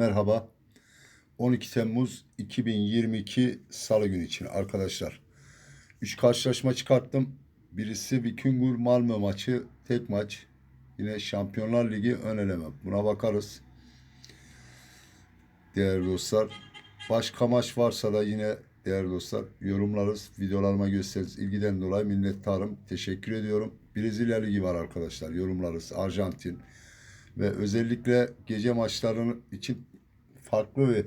Merhaba. 12 Temmuz 2022 Salı günü için arkadaşlar. 3 karşılaşma çıkarttım. Birisi Vikingur Malmö maçı tek maç. Yine Şampiyonlar Ligi ön eleme. Buna bakarız. Değerli dostlar. Başka maç varsa da yine değerli dostlar yorumlarız. Videolarıma gösteririz. İlgiden dolayı minnettarım. Teşekkür ediyorum. Brezilya Ligi var arkadaşlar. Yorumlarız. Arjantin. Ve özellikle gece maçlarının için farklı bir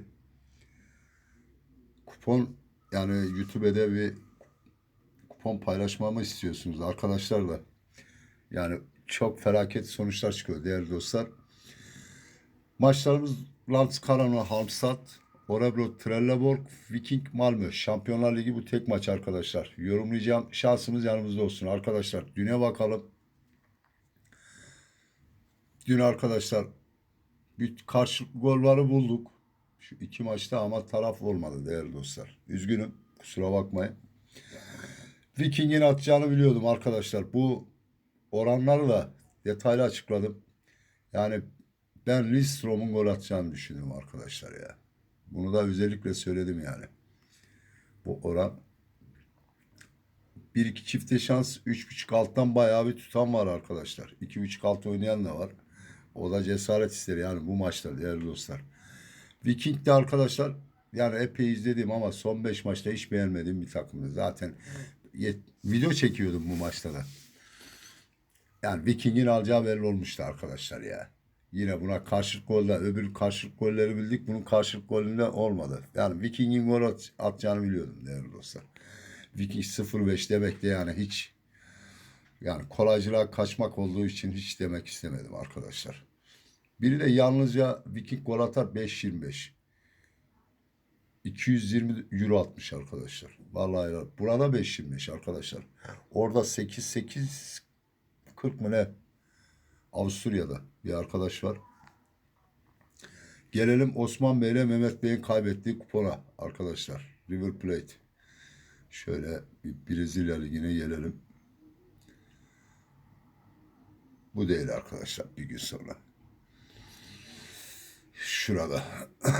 kupon yani YouTube'da bir kupon paylaşmamı istiyorsunuz arkadaşlarla. Yani çok felaket sonuçlar çıkıyor değerli dostlar. Maçlarımız Landskrona Halmstad, Orebro Trelleborg, Viking Malmö. Şampiyonlar Ligi bu tek maç arkadaşlar. Yorumlayacağım. Şansımız yanımızda olsun arkadaşlar. Düne bakalım. Dün arkadaşlar bir karşılıklı golları bulduk. Şu iki maçta ama taraf olmadı değerli dostlar. Üzgünüm. Kusura bakmayın. Viking'in atacağını biliyordum arkadaşlar. Bu oranları da detaylı açıkladım. Yani ben Lidstrom'un gol atacağını düşündüm arkadaşlar ya. Bunu da özellikle söyledim yani. Bu oran 1-2 çifte şans 3.5 alttan bayağı bir tutan var arkadaşlar. 2.5 alt oynayan da var. O da cesaret ister yani bu maçta değerli dostlar. Viking de arkadaşlar yani epey izledim ama son 5 maçta hiç beğenmediğim bir takımdı. Zaten yet- video çekiyordum bu maçta da. Yani Viking'in alacağı belli olmuştu arkadaşlar ya. Yine buna karşılık golde öbür karşılık golleri bildik. Bunun karşılık golünde olmadı. Yani Viking'in gol at, atacağını biliyordum değerli dostlar. Viking 0-5 demek de yani hiç yani kolaycılığa kaçmak olduğu için hiç demek istemedim arkadaşlar. Biri de yalnızca Viking gol atar 5.25. 220 euro atmış arkadaşlar. Vallahi burada 5.25 arkadaşlar. Orada 8 8 40 mı ne? Avusturya'da bir arkadaş var. Gelelim Osman Bey ile Mehmet Bey'in kaybettiği kupona arkadaşlar. River Plate. Şöyle bir Brezilya Ligi'ne gelelim. Bu değil arkadaşlar bir gün sonra. Şurada.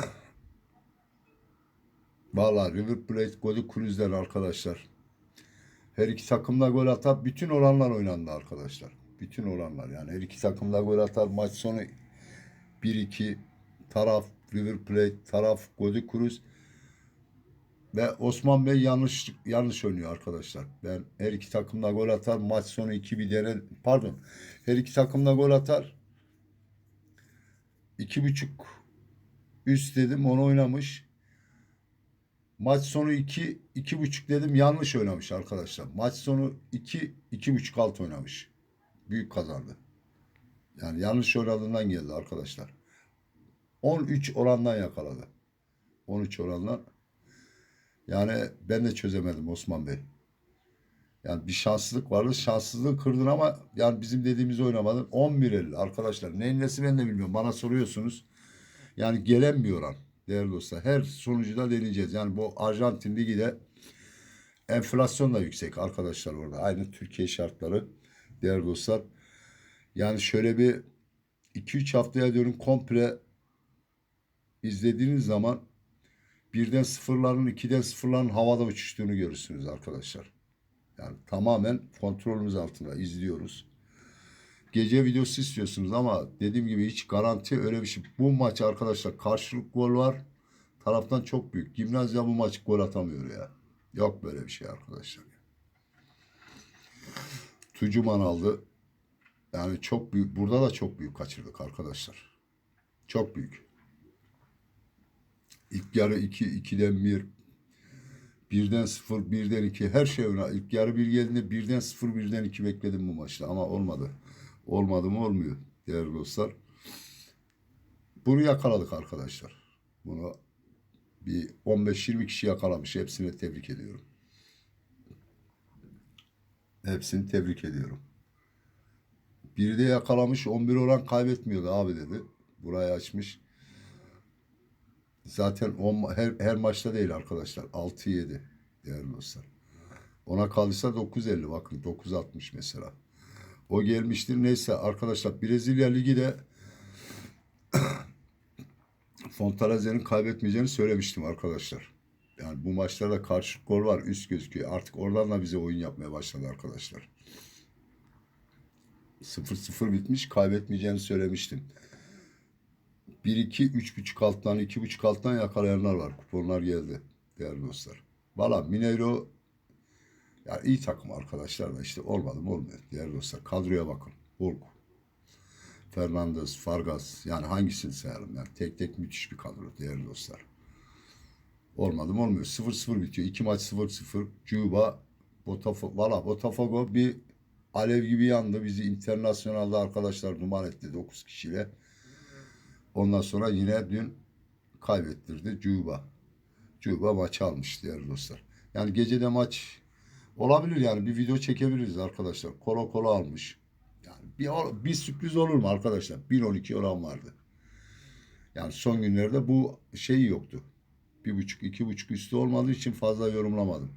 Vallahi River Plate golü Cruz'den arkadaşlar. Her iki takım da gol atar. Bütün oranlar oynandı arkadaşlar. Bütün oranlar yani. Her iki takım da gol atar. Maç sonu 1-2 taraf River Plate, taraf Godi Cruz ve Osman Bey yanlış yanlış oynuyor arkadaşlar. Ben her iki takım da gol atar. Maç sonu 2 bir dene pardon. Her iki takım da gol atar. İki buçuk üst dedim onu oynamış. Maç sonu 2 iki, buçuk dedim yanlış oynamış arkadaşlar. Maç sonu 2 iki, buçuk alt oynamış. Büyük kazandı. Yani yanlış oynadığından geldi arkadaşlar. 13 orandan yakaladı. 13 orandan. Yani ben de çözemedim Osman Bey. Yani bir şanssızlık vardı. Şanssızlığı kırdın ama yani bizim dediğimiz oynamadın. 11.50 arkadaşlar. Neyin nesi ben de bilmiyorum. Bana soruyorsunuz. Yani gelen bir oran değerli dostlar. Her sonucu da deneyeceğiz. Yani bu Arjantin Ligi de enflasyon da yüksek arkadaşlar orada. Aynı Türkiye şartları değerli dostlar. Yani şöyle bir 2-3 haftaya diyorum komple izlediğiniz zaman birden sıfırların ikiden sıfırların havada uçuştuğunu görürsünüz arkadaşlar. Yani tamamen kontrolümüz altında izliyoruz. Gece videosu istiyorsunuz ama dediğim gibi hiç garanti öyle bir şey. Bu maç arkadaşlar karşılık gol var. Taraftan çok büyük. Gimnazya bu maç gol atamıyor ya. Yok böyle bir şey arkadaşlar. Tucuman aldı. Yani çok büyük. Burada da çok büyük kaçırdık arkadaşlar. Çok büyük. İlk yarı 2, 2'den 1, birden 0, birden 2 her şey öne. İlk yarı 1 geldiğinde birden 0, birden 2 bekledim bu maçta ama olmadı. Olmadı mı olmuyor değerli dostlar. Bunu yakaladık arkadaşlar. Bunu bir 15-20 kişi yakalamış. Hepsine tebrik ediyorum. Hepsini tebrik ediyorum. Biri de yakalamış 11 oran kaybetmiyordu abi dedi. Burayı açmış. Zaten on, her, her maçta değil arkadaşlar. 6-7 değerli dostlar. Ona kalırsa 9.50 bakın 9.60 mesela. O gelmiştir. Neyse arkadaşlar Brezilya Ligi de Fontanaze'nin kaybetmeyeceğini söylemiştim arkadaşlar. Yani bu maçlarda karşı gol var üst gözüküyor. Artık oradan da bize oyun yapmaya başladı arkadaşlar. 0-0 bitmiş kaybetmeyeceğini söylemiştim. 1-2 3.5 alttan 2.5 alttan yakalayanlar var. Kuponlar geldi değerli dostlar. Valla Mineiro ya iyi takım arkadaşlar da işte olmadı mı olmuyor değerli dostlar. Kadroya bakın. Hulk, Fernandez, Fargas yani hangisini sayalım yani tek tek müthiş bir kadro değerli dostlar. Olmadı mı olmuyor. 0-0 bitiyor. İki maç 0-0. Cuba, Botafogo, valla Botafogo bir alev gibi yandı. Bizi internasyonalde arkadaşlar duman etti 9 kişiyle. Ondan sonra yine dün kaybettirdi Cuba. Cuba maçı almış değerli dostlar. Yani gecede maç olabilir yani bir video çekebiliriz arkadaşlar. Kolo kolo almış. Yani bir, bir sürpriz olur mu arkadaşlar? 1.12 oran vardı. Yani son günlerde bu şey yoktu. Bir buçuk, iki buçuk üstü olmadığı için fazla yorumlamadım.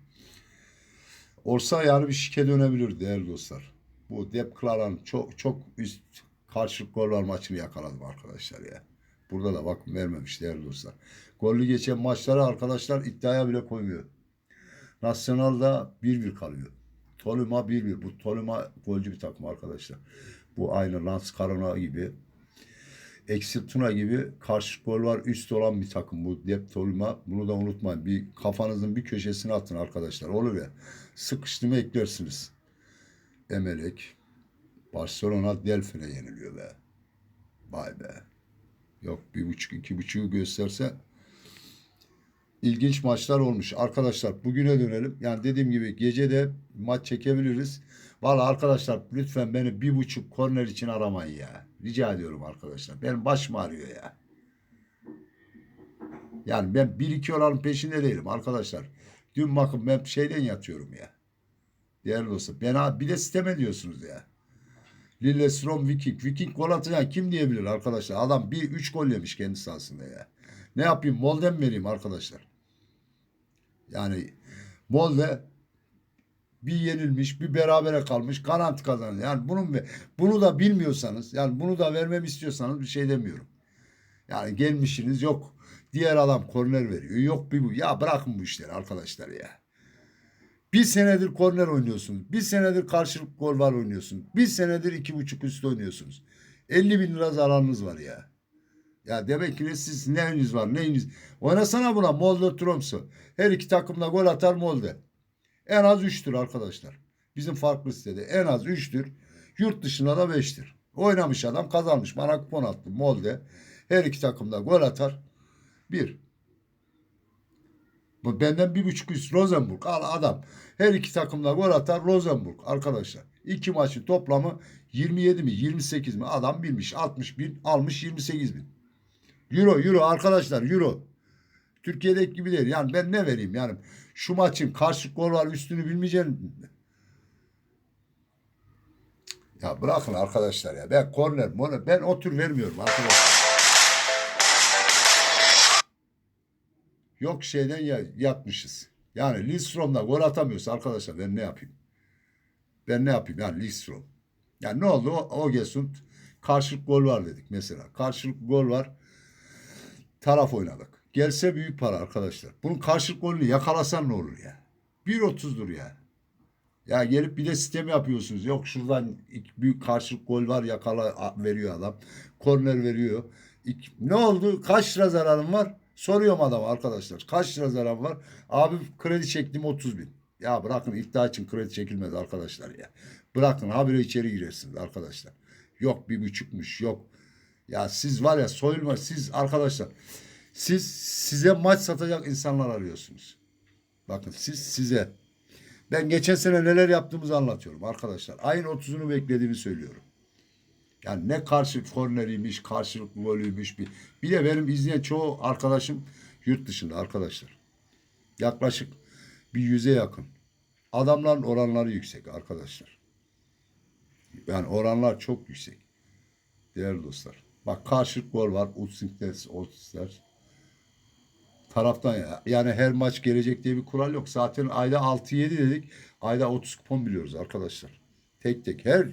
Olsa yani bir şike dönebilir değerli dostlar. Bu Dep Klaran çok çok üst karşılık goller maçını yakaladım arkadaşlar ya. Burada da bakın vermemiş değerli dostlar. Gollü geçen maçları arkadaşlar iddiaya bile koymuyor. Nasyonal'da 1-1 kalıyor. Toluma 1-1. Bu Toluma golcü bir takım arkadaşlar. Bu aynı Lance Carona gibi. Exil Tuna gibi karşı gol var üst olan bir takım bu Dep Toluma. Bunu da unutmayın. Bir kafanızın bir köşesine atın arkadaşlar. Olur ya. Sıkıştı mı eklersiniz. Emelek. Barcelona Delfin'e yeniliyor be. Vay be. Yok bir buçuk iki buçuğu gösterse ilginç maçlar olmuş. Arkadaşlar bugüne dönelim. Yani dediğim gibi gece de maç çekebiliriz. Valla arkadaşlar lütfen beni bir buçuk korner için aramayın ya. Rica ediyorum arkadaşlar. Benim başım ağrıyor ya. Yani ben bir iki oranın peşinde değilim arkadaşlar. Dün bakın ben şeyden yatıyorum ya. Değerli dostum. Ben bir de sistem ediyorsunuz ya. Lillestrøm Viking. Viking gol atacak kim diyebilir arkadaşlar? Adam bir üç gol yemiş kendi sahasında ya. Ne yapayım? Molde mi vereyim arkadaşlar? Yani Molde bir yenilmiş, bir berabere kalmış, garanti kazanır. Yani bunun ve bunu da bilmiyorsanız, yani bunu da vermemi istiyorsanız bir şey demiyorum. Yani gelmişsiniz yok. Diğer adam korner veriyor. Yok bir bu. Ya bırakın bu işleri arkadaşlar ya. Bir senedir korner oynuyorsunuz. Bir senedir karşılık gol var oynuyorsunuz. Bir senedir iki buçuk üstü oynuyorsunuz. 50 bin lira zararınız var ya. Ya demek ki siz neyiniz var neyiniz. Oynasana buna Molde Tromsø. Her iki takımda gol atar Molde. En az 3'tür arkadaşlar. Bizim farklı sitede en az 3'tür. Yurt dışında da 5'tir. Oynamış adam kazanmış. Bana kupon attı Molde. Her iki takımda gol atar. Bir. Benden bir buçuk üst Rosenburg. Al adam. Her iki takımda gol atar Rosenburg arkadaşlar. İki maçın toplamı 27 mi 28 mi adam bilmiş 60 bin almış 28 bin. Euro euro arkadaşlar euro. Türkiye'deki gibi değil. Yani ben ne vereyim yani şu maçın karşı gol var üstünü bilmeyeceğim. Ya bırakın arkadaşlar ya. Ben korner, moner, ben o tür vermiyorum arkadaşlar. Yok şeyden ya, yatmışız. Yani Lidstrom'da gol atamıyorsa arkadaşlar ben ne yapayım? Ben ne yapayım yani Lidstrom? Yani ne oldu? O, o Gesund karşılık gol var dedik mesela. Karşılık gol var. Taraf oynadık. Gelse büyük para arkadaşlar. Bunun karşılık golünü yakalasan ne olur ya? 1.30'dur ya. Ya gelip bir de sistem yapıyorsunuz. Yok şuradan büyük karşılık gol var yakala veriyor adam. Korner veriyor. İki, ne oldu? Kaç lira zararım var? Soruyorum adama arkadaşlar. Kaç lira zararım var? Abi kredi çektim 30 bin. Ya bırakın iddia için kredi çekilmez arkadaşlar ya. Bırakın habire içeri girersiniz arkadaşlar. Yok bir buçukmuş yok. Ya siz var ya soyulma siz arkadaşlar. Siz size maç satacak insanlar arıyorsunuz. Bakın siz size. Ben geçen sene neler yaptığımızı anlatıyorum arkadaşlar. Ayın 30'unu beklediğimi söylüyorum. Yani ne karşılık korneriymiş, karşılık golüymüş bir. Bir de benim izleyen çoğu arkadaşım yurt dışında arkadaşlar. Yaklaşık bir yüze yakın. Adamların oranları yüksek arkadaşlar. Yani oranlar çok yüksek. Değerli dostlar. Bak karşılık gol var. Utsinkles, Otsler. Taraftan ya. Yani her maç gelecek diye bir kural yok. Zaten ayda 6-7 dedik. Ayda 30 kupon biliyoruz arkadaşlar. Tek tek. Her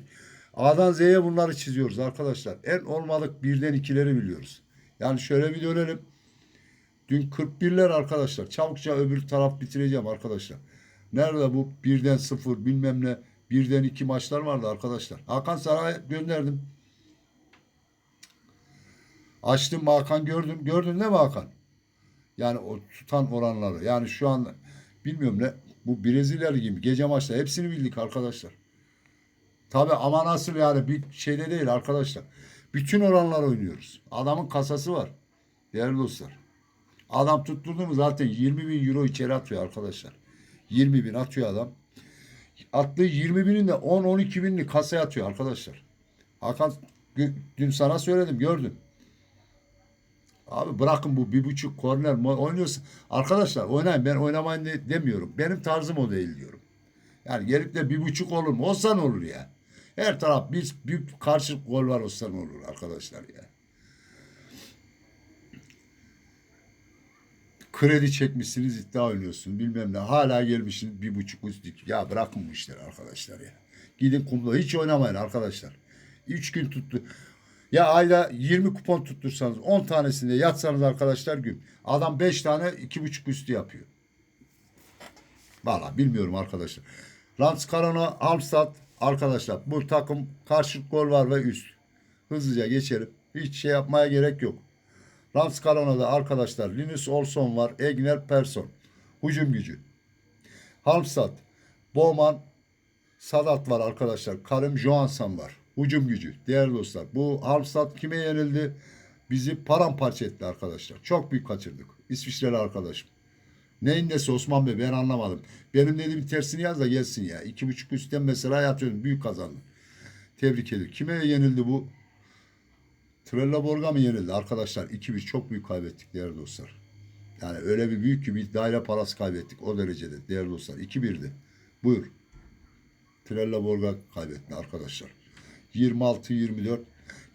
A'dan Z'ye bunları çiziyoruz arkadaşlar. En olmadık birden ikileri biliyoruz. Yani şöyle bir dönelim. Dün 41'ler arkadaşlar. Çabukça öbür taraf bitireceğim arkadaşlar. Nerede bu birden sıfır bilmem ne birden iki maçlar vardı arkadaşlar. Hakan Saray'a gönderdim. Açtım Hakan gördüm. Gördün değil mi Hakan? Yani o tutan oranları. Yani şu an bilmiyorum ne bu Brezilya Ligi mi? Gece maçta hepsini bildik arkadaşlar. Tabi ama nasıl yani bir şeyde değil arkadaşlar. Bütün oranlar oynuyoruz. Adamın kasası var. Değerli dostlar. Adam tutturdu mu zaten 20 bin euro içeri atıyor arkadaşlar. 20 bin atıyor adam. Attığı 20 binin de 10-12 binini kasaya atıyor arkadaşlar. Hakan dün sana söyledim gördün. Abi bırakın bu bir buçuk korner oynuyorsun. Arkadaşlar oynayın ben oynamayın de- demiyorum. Benim tarzım o değil diyorum. Yani gelip de bir buçuk olur mu? Olsa ne olur ya. Her taraf bir, bir karşı gol var olsa ne olur arkadaşlar ya. Kredi çekmişsiniz iddia oynuyorsun bilmem ne. Hala gelmişsiniz bir buçuk üstlük. Ya bırakın bu işleri arkadaşlar ya. Gidin kumda hiç oynamayın arkadaşlar. Üç gün tuttu. Ya ayda 20 kupon tuttursanız 10 tanesinde yatsanız arkadaşlar gün. Adam 5 tane iki buçuk üstü yapıyor. Valla bilmiyorum arkadaşlar. Lance Carona, Halmstad arkadaşlar bu takım karşılık gol var ve üst. Hızlıca geçelim. Hiç şey yapmaya gerek yok. Carona'da arkadaşlar Linus Olson var. Egner Persson. Hücum gücü. Halmstad. Bowman. Sadat var arkadaşlar. Karim Johansson var. Hücum gücü. Değerli dostlar. Bu Halmstad kime yenildi? Bizi paramparça etti arkadaşlar. Çok büyük kaçırdık. İsviçreli arkadaşım. Neyin nesi Osman Bey ben anlamadım. Benim dediğim tersini yaz da gelsin ya. İki buçuk üstten mesela yatıyorum. Büyük kazandı. Tebrik ediyorum. Kime yenildi bu? Trelleborg'a mı yenildi arkadaşlar? 2-1 çok büyük kaybettik değerli dostlar. Yani öyle bir büyük ki bir daire parası kaybettik o derecede değerli dostlar. 2-1'di. Buyur. Trelleborg'a kaybetti arkadaşlar. 26-24.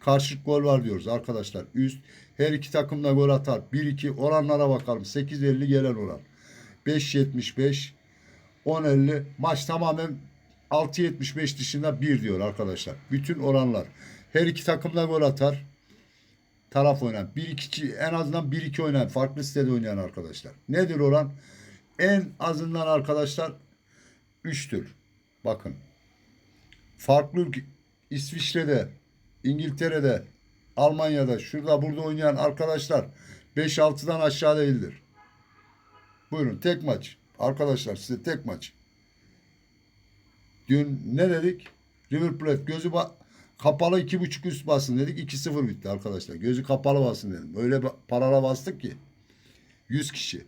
Karşılık gol var diyoruz arkadaşlar. Üst. Her iki takım da gol atar. 1-2 oranlara bakalım. 8-50 gelen oran. 5-75 10-50 maç tamamen 6-75 dışında 1 diyor arkadaşlar. Bütün oranlar. Her iki takım da gol atar. Taraf oynayan. 1-2 en azından 1-2 oynayan. Farklı sitede oynayan arkadaşlar. Nedir oran? En azından arkadaşlar 3'tür. Bakın. Farklı İsviçre'de, İngiltere'de, Almanya'da, şurada burada oynayan arkadaşlar 5-6'dan aşağı değildir. Buyurun tek maç. Arkadaşlar size tek maç. Dün ne dedik? River Plate gözü kapalı iki buçuk üst basın dedik. 2-0 bitti arkadaşlar. Gözü kapalı basın dedim. Öyle parala bastık ki. 100 kişi.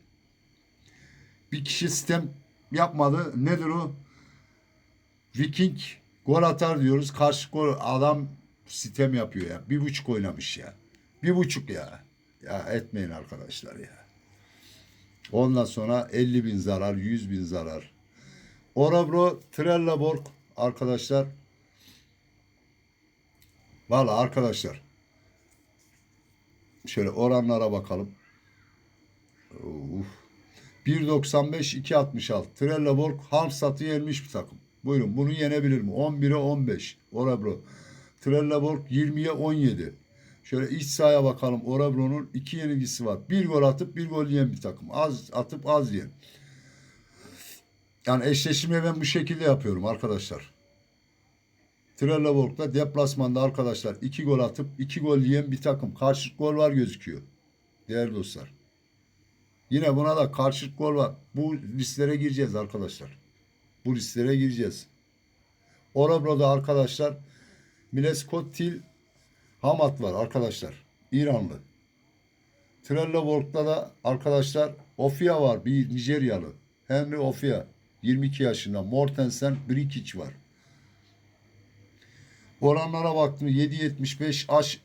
Bir kişi sistem yapmadı. Nedir o? Viking gol atar diyoruz. Karşı gol adam sistem yapıyor ya. Bir buçuk oynamış ya. Bir buçuk ya. Ya etmeyin arkadaşlar ya. Ondan sonra 50 bin zarar, 100 bin zarar. Orabro Trelleborg arkadaşlar. Valla arkadaşlar. Şöyle oranlara bakalım. Uf. 1.95 2.66. Trelleborg Halmstad'ı yenmiş bir takım. Buyurun bunu yenebilir mi? 11'e 15. Orabro. Trelleborg 20'ye 17. Şöyle iç sahaya bakalım. Orabro'nun iki yenilgisi var. Bir gol atıp bir gol yiyen bir takım. Az atıp az yiyen. Yani eşleşmeyi ben bu şekilde yapıyorum arkadaşlar. Trelleborg'da deplasmanda arkadaşlar iki gol atıp iki gol yiyen bir takım. Karşılık gol var gözüküyor. Değerli dostlar. Yine buna da karşılık gol var. Bu listelere gireceğiz arkadaşlar. Bu listelere gireceğiz. Orabro'da arkadaşlar Mileskotil Hamat var arkadaşlar. İranlı. Trelleborg'da da arkadaşlar Ofia var. Bir Nijeryalı. Henry Ofia. 22 yaşında. Mortensen Brikic var. Oranlara baktım. 7.75 aş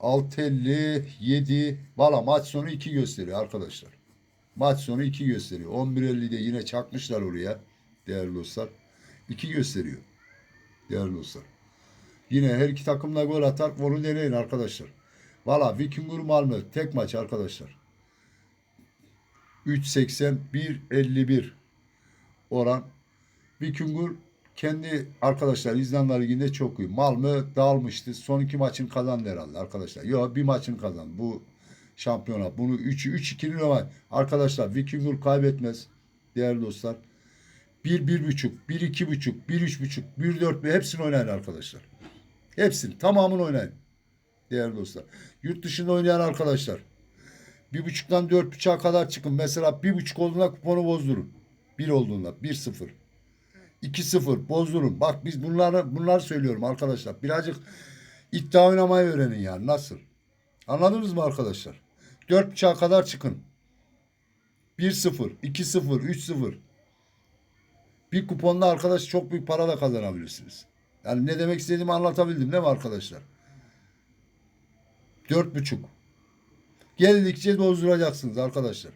6.50 7 Valla maç sonu 2 gösteriyor arkadaşlar. Maç sonu 2 gösteriyor. 11.50'de yine çakmışlar oraya. Değerli dostlar. 2 gösteriyor. Değerli dostlar. Yine her iki takım da gol atar. Onu deneyin arkadaşlar. Valla Vikingur Malmö tek maç arkadaşlar. 3.80 1.51 oran. Vikingur kendi arkadaşlar İzlanda Ligi'nde çok iyi. Malmö dağılmıştı. Son iki maçını kazandı herhalde arkadaşlar. Yok bir maçını kazandı. Bu şampiyona. Bunu 3'ü 3-2'nin ama arkadaşlar Vikingur kaybetmez. Değerli dostlar. 1 bir, 1.5, 1 2.5, 1 3.5, 1 4 hepsini oynayın arkadaşlar. Hepsini tamamını oynayın. Değerli dostlar. Yurt dışında oynayan arkadaşlar. Bir buçuktan dört buçuğa kadar çıkın. Mesela bir buçuk olduğunda kuponu bozdurun. Bir olduğunda. Bir sıfır. 2-0 bozdurun. Bak biz bunları bunlar söylüyorum arkadaşlar. Birazcık iddia oynamayı öğrenin yani. Nasıl? Anladınız mı arkadaşlar? 4.5'a kadar çıkın. 1-0, 2-0, 3-0. Bir kuponla arkadaş çok büyük para da kazanabilirsiniz. Yani ne demek istediğimi anlatabildim değil mi arkadaşlar? 4.5. Geldikçe bozduracaksınız arkadaşlar.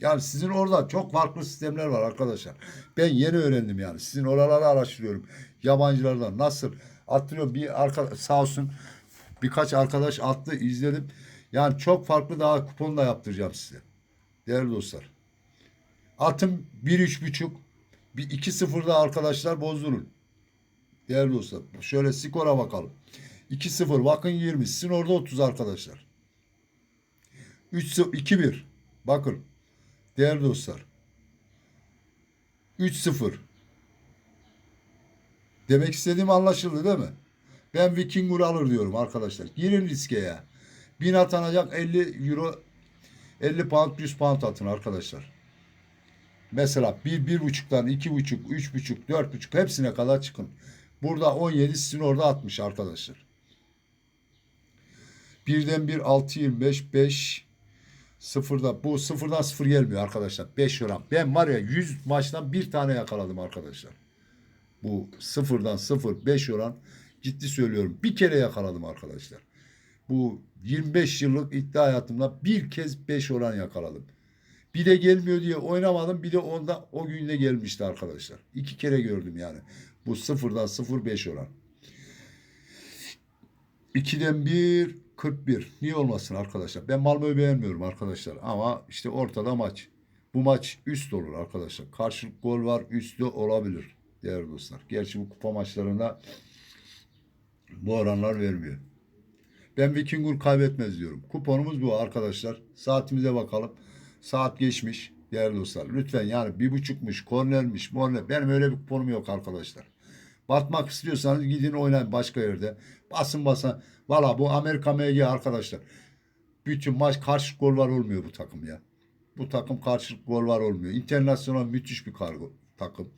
Yani sizin orada çok farklı sistemler var arkadaşlar. Ben yeni öğrendim yani. Sizin oraları araştırıyorum. Yabancılardan nasıl attırıyor bir arka sağ olsun birkaç arkadaş attı izledim. Yani çok farklı daha kupon da yaptıracağım size. Değerli dostlar. Atım 1-3.5 bir 2-0'da arkadaşlar bozdurun. Değerli dostlar. Şöyle skora bakalım. 2-0 bakın 20. Sizin orada 30 arkadaşlar. 3-2-1 bakın. Değerli dostlar. 3-0. Demek istediğim anlaşıldı değil mi? Ben Vikingur alır diyorum arkadaşlar. Girin riske ya. 1000 atanacak 50 euro 50 pound 100 pound atın arkadaşlar. Mesela 1 bir, 1.5'tan 2.5 3.5 4.5 hepsine kadar çıkın. Burada 17 sizin orada 60 arkadaşlar. Birden bir 6 25 5 Sıfırda bu sıfırdan sıfır gelmiyor arkadaşlar. 5 oran. Ben var ya 100 maçtan bir tane yakaladım arkadaşlar. Bu sıfırdan sıfır 5 oran ciddi söylüyorum. Bir kere yakaladım arkadaşlar. Bu 25 yıllık iddia hayatımda bir kez 5 oran yakaladım. Bir de gelmiyor diye oynamadım. Bir de onda o günde gelmişti arkadaşlar. İki kere gördüm yani. Bu sıfırdan sıfır 5 oran. 2'den 1 41. Niye olmasın arkadaşlar? Ben Malmö'yü beğenmiyorum arkadaşlar. Ama işte ortada maç. Bu maç üst olur arkadaşlar. Karşılık gol var. Üstü olabilir. Değerli dostlar. Gerçi bu kupa maçlarında bu oranlar vermiyor. Ben Vikingur kaybetmez diyorum. Kuponumuz bu arkadaşlar. Saatimize bakalım. Saat geçmiş. Değerli dostlar. Lütfen yani bir buçukmuş, kornermiş, morner. Benim öyle bir kuponum yok arkadaşlar. Batmak istiyorsanız gidin oynayın başka yerde. Basın basın. Valla bu Amerika MG arkadaşlar. Bütün maç karşı gol var olmuyor bu takım ya. Bu takım karşılık gol var olmuyor. İnternasyonel müthiş bir kargo takım.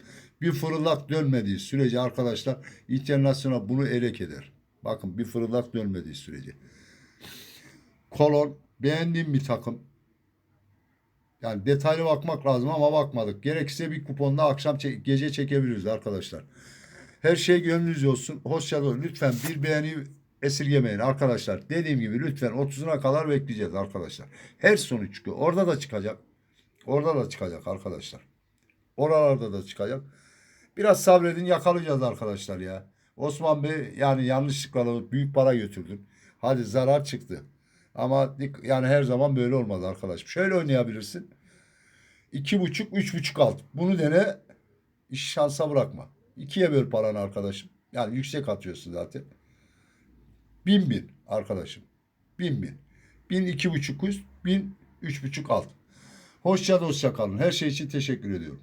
Bir fırıldak dönmediği sürece arkadaşlar internasyonel bunu elek eder. Bakın bir fırıldak dönmediği sürece. Kolon beğendiğim bir takım. Yani detaylı bakmak lazım ama bakmadık. Gerekirse bir kuponda akşam çe- gece çekebiliriz arkadaşlar. Her şey gönlünüzce olsun. Hoşça kalın. Lütfen bir beğeni esirgemeyin arkadaşlar. Dediğim gibi lütfen 30'una kadar bekleyeceğiz arkadaşlar. Her sonuç çıkıyor. Orada da çıkacak. Orada da çıkacak arkadaşlar. Oralarda da çıkacak. Biraz sabredin yakalayacağız arkadaşlar ya. Osman Bey yani yanlışlıkla büyük para götürdün. Hadi zarar çıktı. Ama yani her zaman böyle olmaz arkadaşım. Şöyle oynayabilirsin. İki buçuk, üç buçuk alt. Bunu dene. İş şansa bırakma. İkiye böl paranı arkadaşım. Yani yüksek atıyorsun zaten. Bin bin arkadaşım. Bin bin. Bin iki buçuk üst, bin üç buçuk alt. Hoşça dostça kalın. Her şey için teşekkür ediyorum.